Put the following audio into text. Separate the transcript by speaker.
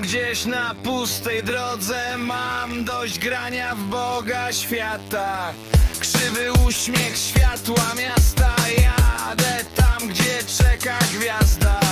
Speaker 1: gdzieś na pustej drodze Mam dość grania w Boga świata. Krzywy uśmiech światła miasta. Jadę tam, gdzie czeka gwiazda.